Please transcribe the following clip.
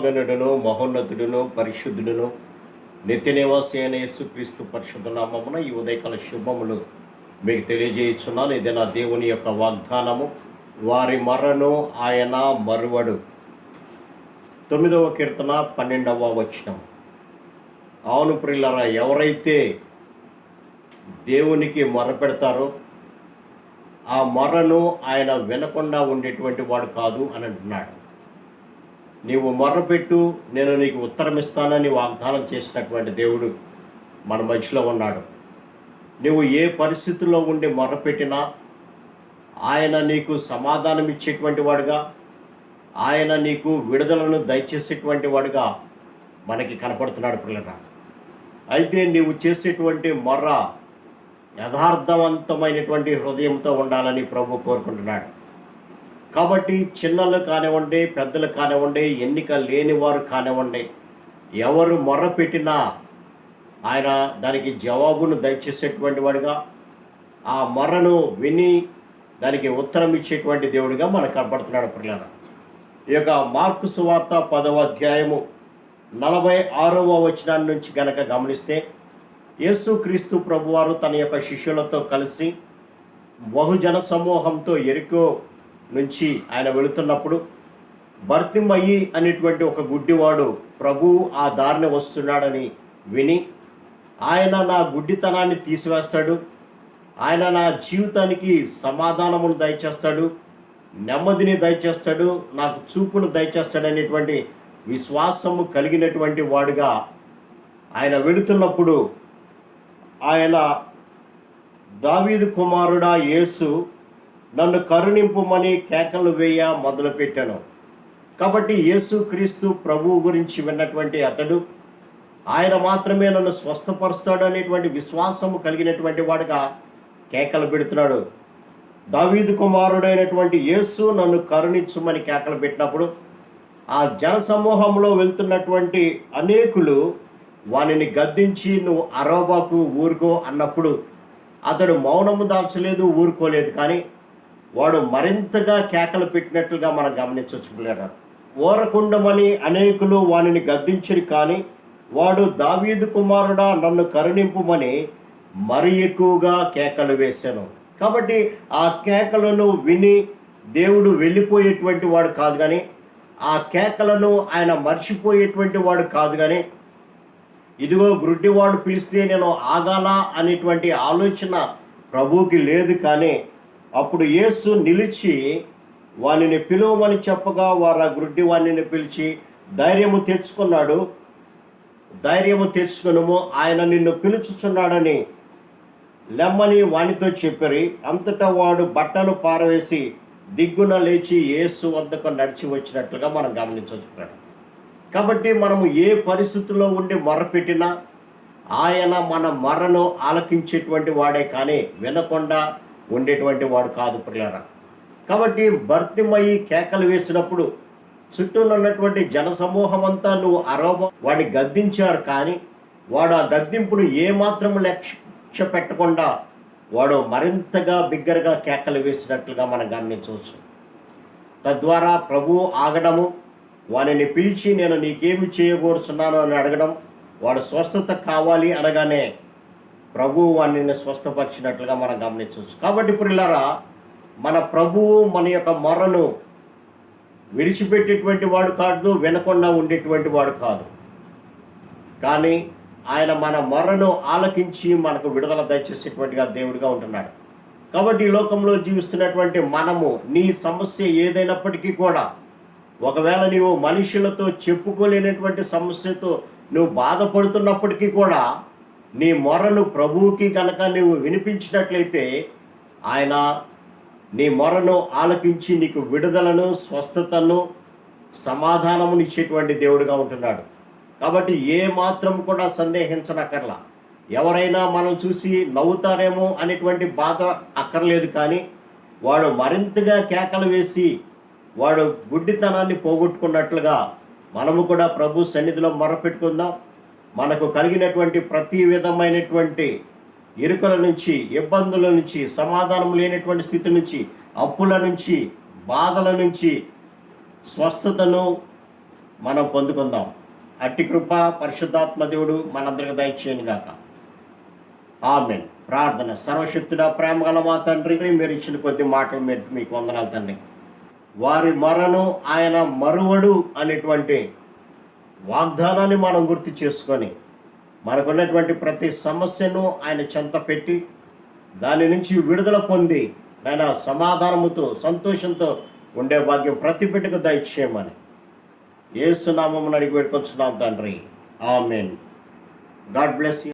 మహాగణుడును మహోన్నతుడును పరిశుద్ధుడును. నిత్య నివాసి అయిన యేసుక్రీస్తు పరిశుద్ధ నామమున ఈ ఉదయకాల శుభములు మీకు తెలియజేయుచున్నాను. ఇది నా దేవుని యొక్క వాగ్దానము. వారి మరణు ఆయన మరువడు. తొమ్మిదవ కీర్తన పన్నెండవ వచనం. అవును ప్రిల్లరా ఎవరైతే దేవునికి మొరపెడతారో ఆ మొరను ఆయన వినకుండా ఉండేటువంటి వాడు కాదు అని అంటున్నాడు. నీవు మొర్రపెట్టు నేను నీకు ఉత్తరం ఇస్తానని వాగ్దానం చేసినటువంటి దేవుడు మన మధ్యలో ఉన్నాడు. నువ్వు ఏ పరిస్థితుల్లో ఉండి మొర్రపెట్టినా ఆయన నీకు సమాధానం ఇచ్చేటువంటి వాడుగా ఆయన నీకు విడుదలను దయచేసేటువంటి వాడుగా మనకి కనపడుతున్నాడు పిల్లట అయితే నీవు చేసేటువంటి మొర్ర యథార్థవంతమైనటువంటి హృదయంతో ఉండాలని ప్రభు కోరుకుంటున్నాడు. కాబట్టి చిన్నలు కానివ్వండి పెద్దలు కానివ్వండి ఎన్నిక లేని వారు కానివ్వండి ఎవరు మొర్ర పెట్టినా ఆయన దానికి జవాబును దయచేసేటువంటి వాడుగా ఆ మొర్రను విని దానికి ఉత్తరం ఇచ్చేటువంటి దేవుడిగా మనకు కనపడుతున్నాడు పిల్లల ఈ యొక్క మార్కు సువార్త పదవ అధ్యాయము నలభై ఆరవ వచనాన్ని నుంచి గనక గమనిస్తే యేసుక్రీస్తు ప్రభువారు తన యొక్క శిష్యులతో కలిసి బహుజన సమూహంతో ఎరుకో నుంచి ఆయన వెళుతున్నప్పుడు భర్తిమయ్యి అనేటువంటి ఒక గుడ్డివాడు ప్రభు ఆ దారిని వస్తున్నాడని విని ఆయన నా గుడ్డితనాన్ని తీసివేస్తాడు. ఆయన నా జీవితానికి సమాధానమును దయచేస్తాడు. నెమ్మదిని దయచేస్తాడు. నాకు చూపును దయచేస్తాడు అనేటువంటి విశ్వాసము కలిగినటువంటి వాడుగా ఆయన వెళుతున్నప్పుడు ఆయన దావీదు కుమారుడా యేసు నన్ను కరుణింపుమని కేకలు వేయ మొదలుపెట్టాను. కాబట్టి యేసు క్రీస్తు ప్రభువు గురించి విన్నటువంటి అతడు ఆయన మాత్రమే నన్ను స్వస్థపరుస్తాడు అనేటువంటి విశ్వాసము కలిగినటువంటి వాడుగా కేకలు పెడుతున్నాడు. దావీదు కుమారుడైనటువంటి యేసు నన్ను కరుణించుమని కేకలు పెట్టినప్పుడు ఆ జన సమూహంలో వెళ్తున్నటువంటి అనేకులు వానిని గద్దించి నువ్వు అరోబాకు ఊరుకో అన్నప్పుడు అతడు మౌనము దాల్చలేదు ఊరుకోలేదు. కానీ వాడు మరింతగా కేకలు పెట్టినట్లుగా మనం గమనించవచ్చు పిల్లరా. ఓరకుండమని అనేకులు వానిని గద్దించరు కానీ వాడు దావీదు కుమారుడా నన్ను కరుణింపుమని మరి ఎక్కువగా కేకలు వేశాను. కాబట్టి ఆ కేకలను విని దేవుడు వెళ్ళిపోయేటువంటి వాడు కాదు కానీ ఆ కేకలను ఆయన మర్చిపోయేటువంటి వాడు కాదు కానీ ఇదిగో గ్రుడ్డివాడు పిలిస్తే నేను ఆగాల అనేటువంటి ఆలోచన ప్రభువుకి లేదు కానీ అప్పుడు యేసు నిలిచి వానిని పిలువమని చెప్పగా వారు ఆ గుడ్డి వాణిని పిలిచి ధైర్యము తెచ్చుకున్నాడు ధైర్యము తెచ్చుకునము ఆయన నిన్ను పిలుచుచున్నాడని లెమ్మని వానితో చెప్పరి. అంతటా వాడు బట్టలు పారవేసి దిగ్గున లేచి యేసు వద్దకు నడిచి వచ్చినట్లుగా మనం గమనించవచ్చు కాబట్టి మనము ఏ పరిస్థితుల్లో ఉండి మొరపెట్టినా ఆయన మన మర్రను ఆలకించేటువంటి వాడే కానీ వినకుండా ఉండేటువంటి వాడు కాదు పిల్లరా. కాబట్టి భర్తిమయ్యి కేకలు వేసినప్పుడు చుట్టూ ఉన్నటువంటి జనసమూహం అంతా నువ్వు అరవ వాడిని గద్దించారు కానీ వాడు ఆ గద్దింపును ఏమాత్రం లక్ష్య పెట్టకుండా వాడు మరింతగా బిగ్గరగా కేకలు వేసినట్లుగా మనం గమనించవచ్చు. తద్వారా ప్రభు ఆగడము వానిని పిలిచి నేను నీకేమి చేయకూరుచున్నాను అని అడగడం వాడు స్వస్థత కావాలి అనగానే ప్రభువు వాణ్ణి స్వస్థపరిచినట్లుగా మనం గమనించవచ్చు. కాబట్టి పిల్లరా మన ప్రభువు మన యొక్క మొరను విడిచిపెట్టేటువంటి వాడు కాదు వినకుండా ఉండేటువంటి వాడు కాదు. కానీ ఆయన మన మొరను ఆలకించి మనకు విడుదల దయచేసేటువంటిగా దేవుడిగా ఉంటున్నాడు. కాబట్టి ఈ లోకంలో జీవిస్తున్నటువంటి మనము నీ సమస్య ఏదైనప్పటికీ కూడా ఒకవేళ నీవు మనుషులతో చెప్పుకోలేనటువంటి సమస్యతో నువ్వు బాధపడుతున్నప్పటికీ కూడా నీ మొరను ప్రభువుకి కనుక నువ్వు వినిపించినట్లయితే ఆయన నీ మొరను ఆలకించి నీకు విడుదలను స్వస్థతను సమాధానమును ఇచ్చేటువంటి దేవుడిగా ఉంటున్నాడు. కాబట్టి ఏ మాత్రం కూడా సందేహించనక్కర్లా. ఎవరైనా మనం చూసి నవ్వుతారేమో అనేటువంటి బాధ అక్కర్లేదు కానీ వాడు మరింతగా కేకలు వేసి వాడు గుడ్డితనాన్ని పోగొట్టుకున్నట్లుగా మనము కూడా ప్రభు సన్నిధిలో మొరపెట్టుకుందాం. మనకు కలిగినటువంటి ప్రతి విధమైనటువంటి ఇరుకల నుంచి ఇబ్బందుల నుంచి సమాధానం లేనటువంటి స్థితి నుంచి అప్పుల నుంచి బాధల నుంచి స్వస్థతను మనం పొందుకుందాం. అట్టి కృప పరిశుద్ధాత్మ దేవుడు మనందరికి దయచేయను గాక. ఆమెన్. ప్రార్థన. సర్వశక్తుడ ప్రేమ గల మా తండ్రి మీరు ఇచ్చిన కొద్ది మాటలు మీరు మీకు వందనాలు తండ్రి. వారి మరణం ఆయన మరువడు అనేటువంటి వాగ్దానాన్ని మనం గుర్తు చేసుకొని మనకున్నటువంటి ప్రతి సమస్యను ఆయన చెంత పెట్టి దాని నుంచి విడుదల పొంది ఆయన సమాధానముతో సంతోషంతో ఉండే భాగ్యం ప్రతి బిడ్డకు దయచేయమని. ఏసునామం అడిగి పెట్టుకొచ్చున్నాం తండ్రి. ఆమెన్. God bless you.